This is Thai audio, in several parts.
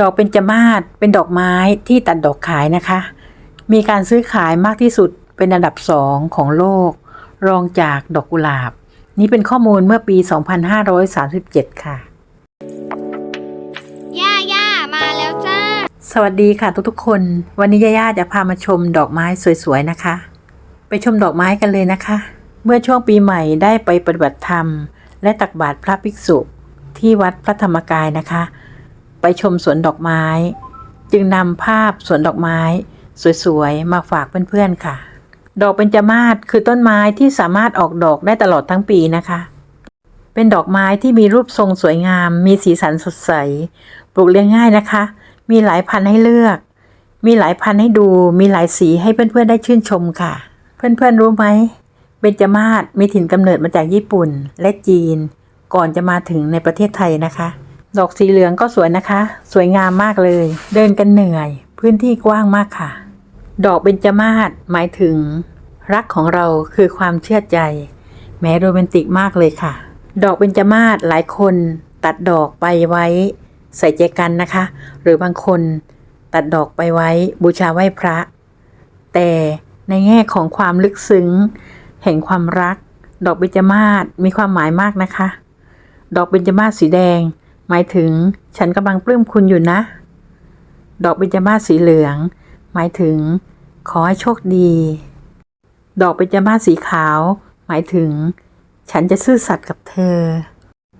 ดอกเบญจมาศเป็นดอกไม้ที่ตัดดอกขายนะคะ มีการซื้อขายมากที่สุดเป็นอันดับสองของโลก รองจากดอกกุหลาบ นี่เป็นข้อมูลเมื่อปี 2537 ค่ะ ย่าย่ามาแล้วจ้า สวัสดีค่ะทุกๆคน วันนี้ย่าๆจะพามาชมดอกไม้สวยๆนะคะ ไปชมดอกไม้กันเลยนะคะ เมื่อช่วงปีใหม่ได้ไปปฏิบัติธรรม และตักบาตรพระภิกษุที่วัดพระธรรมกายนะคะ ไปชมสวนดอกไม้ จึงนำภาพสวนดอกไม้ สวยๆ มาฝากเพื่อนๆค่ะ ดอกเบญจมาศคือต้นไม้ที่สามารถออกดอกได้ตลอดทั้งปีนะคะ เป็นดอกไม้ที่มีรูปทรงสวยงาม มีสีสันสดใส ปลูกเลี้ยงง่ายนะคะ มีหลายพันธุ์ให้เลือก มีหลายพันธุ์ให้ดู มีหลายสีให้เพื่อนๆได้ชื่นชมค่ะ เพื่อนๆรู้ไหมเบญจมาศมีถิ่นกำเนิดมาจากญี่ปุ่นและจีน ก่อนจะมาถึงในประเทศไทยนะคะ ดอกสีเหลืองก็สวยนะคะ สวยงามมากเลย เดินกันเหนื่อย พื้นที่กว้างมากค่ะ ดอกเบญจมาศหมายถึง รักของเราคือความเชื่อใจ แม้โรแมนติกมากเลยค่ะ ดอกเบญจมาศหลายคนตัดดอกไปไว้ ใส่ใจกันนะคะ หรือบางคนตัดดอกไปไว้ บูชาไหว้พระ แต่ในแง่ของความลึกซึ้ง แห่งความรัก ดอกเบญจมาศมีความหมายมากนะคะ ดอกเบญจมาศสีแดง หมายถึงฉันกำลังปลื้มคุณอยู่นะ ดอกเบญจมาศสีเหลือง หมายถึง ขอให้โชคดี ดอกเบญจมาศสีขาว หมายถึง ฉันจะซื่อสัตย์กับเธอ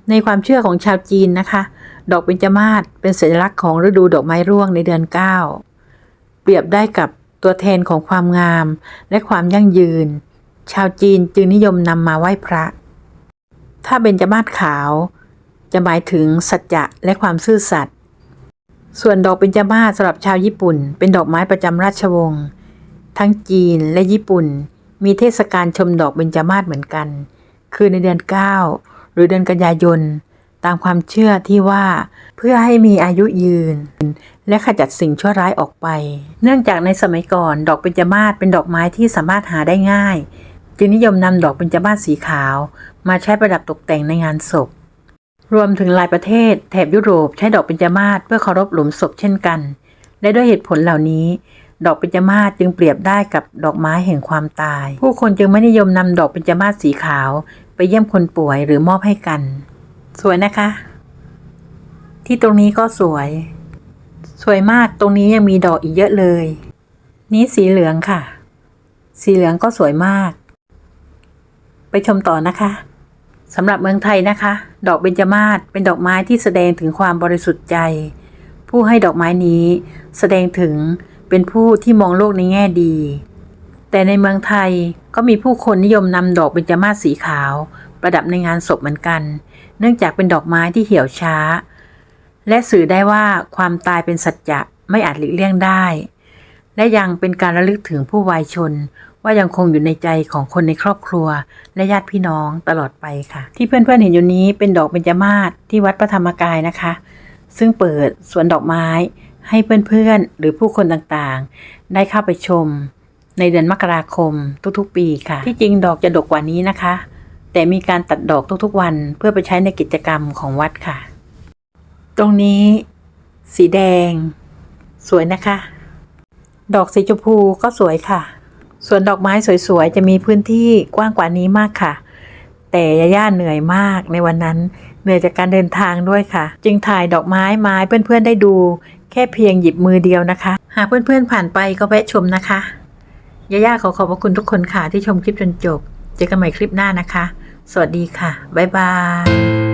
ในความเชื่อของชาวจีนนะคะ ดอกเบญจมาศเป็นสัญลักษณ์ของฤดูดอกไม้ร่วงในเดือน 9 เปรียบได้กับตัวแทนของความงามและความยั่งยืน ชาวจีนจึงนิยมนำมาไหว้พระ ถ้าเบญจมาศขาว จะหมายถึงสัจจะและความซื่อสัตย์ส่วนดอกเบญจมาศสำหรับชาวญี่ปุ่น เป็นดอกไม้ประจำราชวงศ์ทั้งจีนและญี่ปุ่น มีเทศกาลชมดอกเบญจมาศเหมือนกัน คือในเดือน 9 หรือเดือนกันยายน ตามความเชื่อที่ว่าเพื่อให้มีอายุยืน และขจัดสิ่งชั่วร้ายออกไป เนื่องจากในสมัยก่อนดอกเบญจมาศเป็นดอกไม้ที่สามารถหาได้ง่าย จึงนิยมนำดอกเบญจมาศสีขาว มาใช้ประดับตกแต่งในงานศพ รวมถึงหลายประเทศแถบยุโรปใช้ดอกเบญจมาศเพื่อเคารพหลุมศพเช่นกัน และด้วยเหตุผลเหล่านี้ ดอกเบญจมาศจึงเปรียบได้กับดอกไม้แห่งความตาย ผู้คนจึงไม่นิยมนำดอกเบญจมาศสีขาว ไปเยี่ยมคนป่วยหรือมอบให้กัน สวยนะคะ ที่ตรงนี้ก็สวย สวยมากตรงนี้ยังมีดอกอีกเยอะเลย นี้สีเหลืองค่ะ สีเหลืองก็สวยมาก ไปชมต่อนะคะ สำหรับเมืองไทยนะคะ ดอกเบญจมาศเป็นดอกไม้ที่แสดงถึงความบริสุทธิ์ใจ ผู้ให้ดอกไม้นี้แสดงถึงเป็นผู้ที่มองโลกในแง่ดี แต่ในเมืองไทยก็มีผู้คนนิยมนำดอกเบญจมาศสีขาว ประดับในงานศพเหมือนกัน เนื่องจากเป็นดอกไม้ที่เหี่ยวช้า และสื่อได้ว่าความตายเป็นสัจจะไม่อาจหลีกเลี่ยงได้ และยังเป็นการระลึกถึงผู้วายชน ว่ายังคงอยู่ในใจของคนในครอบครัว และญาติพี่น้องตลอดไปค่ะ ที่เพื่อนๆเห็นอยู่นี้เป็นดอกเบญจมาศที่วัดพระธรรมกายนะคะ ซึ่งเปิดสวนดอกไม้ให้เพื่อนๆ หรือผู้คนต่างๆ ได้เข้าไปชม ในเดือนมกราคมทุกๆ ปีค่ะ ที่จริงดอกจะดกกว่านี้นะคะ แต่มีการตัดดอกทุกๆ วันเพื่อไปใช้ในกิจกรรมของวัดค่ะ ตรงนี้ สีแดง สวยนะคะ ดอกสีชมพูก็สวยค่ะ ส่วนดอกไม้สวยๆ จะมีพื้นที่กว้างกว่านี้มากค่ะ แต่ยาย่าเหนื่อยมากในวันนั้น เหนื่อยจากการเดินทางด้วยค่ะ จึงถ่ายดอกไม้ไม้เพื่อนๆได้ดู แค่เพียงหยิบมือเดียวนะคะ หากเพื่อนๆผ่านไปก็แวะชมนะคะยาย่าขอขอบพระคุณทุกคนค่ะที่ชมคลิปจนจบ เจอกันใหม่คลิปหน้านะคะ สวัสดีค่ะ บ๊ายบาย